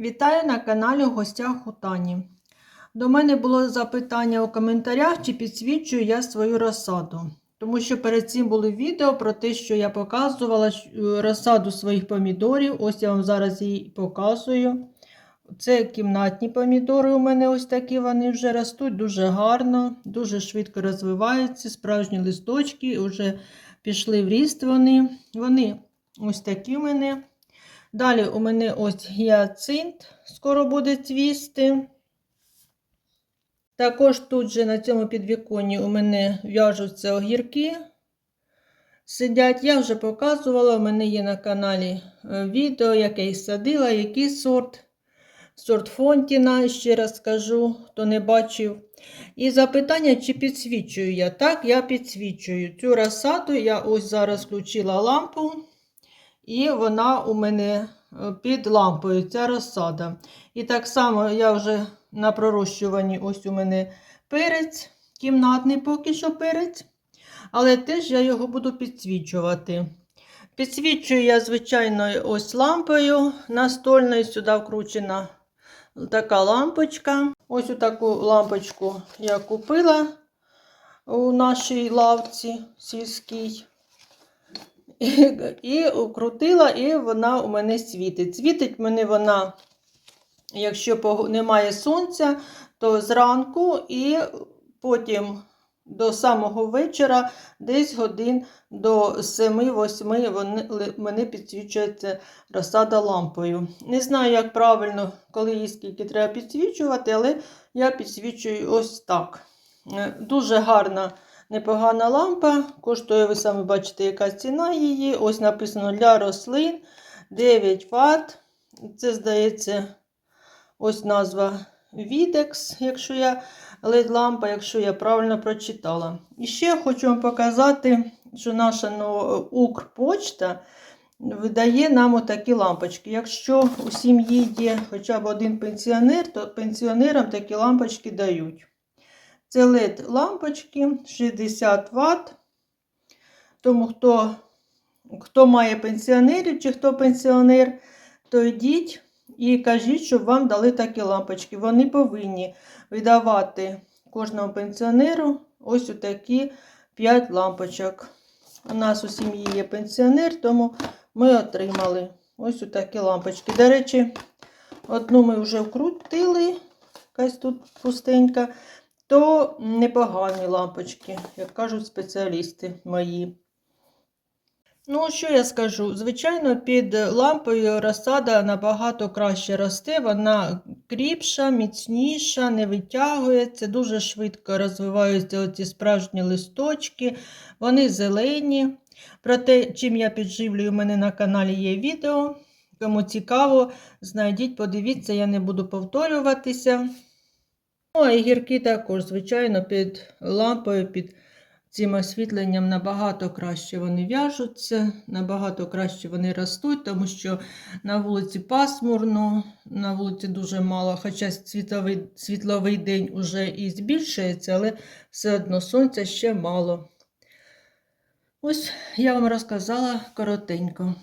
Вітаю на каналі в гостях у Тані. До мене було запитання у коментарях, чи підсвічую я свою розсаду. Тому що перед цим були відео про те, що я показувала е, розсаду своїх помідорів. Ось я вам зараз її показую. Це кімнатні помідори у мене ось такі, вони вже ростуть дуже гарно, дуже швидко розвиваються, справжні листочки, вже пішли в ріст вони. Вони ось такі у мене. Далі у мене ось гіацинт, скоро буде цвісти. Також тут же на цьому підвіконні у мене в'яжуться огірки. Сидять, я вже показувала, у мене є на каналі е, відео, яке я садила, який сорт. Сорт Фонтіна, ще раз скажу, хто не бачив. І запитання, чи підсвічую я. Так, я підсвічую. Цю розсаду я ось зараз включила лампу. І вона у мене е, під лампою, ця розсада. І так само я вже на пророщуванні ось у мене перець, кімнатний поки що перець. Але теж я його буду підсвічувати. Підсвічую я, звичайно, ось лампою настольною, сюди вкручена така лампочка. Ось таку лампочку я купила у нашій лавці сільській. І, крутила, і вона у мене світить. Світить мене вона, якщо немає сонця, то зранку і потім до самого вечора, десь годин до 7-8 мене підсвічується розсада лампою. Не знаю, як правильно, коли і скільки треба підсвічувати, але я підсвічую ось так. Е, дуже гарна. Непогана лампа, коштує, ви самі бачите, яка ціна її. Ось написано для рослин 9 Вт. Це, здається, ось назва Videx, якщо я led лампа, якщо я правильно прочитала. І ще хочу вам показати, що наша ну, Укрпочта видає нам отакі лампочки. Якщо у сім'ї є хоча б один пенсіонер, то пенсіонерам такі лампочки дають. Це LED лампочки 60 Вт. Тому хто хто має пенсіонерів чи хто пенсіонер, то йдіть і кажіть, щоб вам дали такі лампочки. Вони повинні видавати кожному пенсіонеру ось такі 5 лампочок. У нас у сім'ї є пенсіонер, тому ми отримали ось такі лампочки. До речі, одну ми вже вкрутили, якась тут пустенька то непогані лампочки, як кажуть спеціалісти мої. Ну, що я скажу? Звичайно, під лампою розсада набагато краще росте, вона кріпша, міцніша, не витягується, дуже швидко розвиваються оці справжні листочки, вони зелені. Про те, чим я підживлюю, у мене на каналі є відео. Кому цікаво, знайдіть, подивіться, я не буду повторюватися. Ну, а гірки також, звичайно, під лампою, під цим освітленням набагато краще вони в'яжуться, набагато краще вони ростуть, тому що на вулиці пасмурно, на вулиці дуже мало, хоча світловий, світловий день вже і збільшується, але все одно сонця ще мало. Ось я вам розказала коротенько.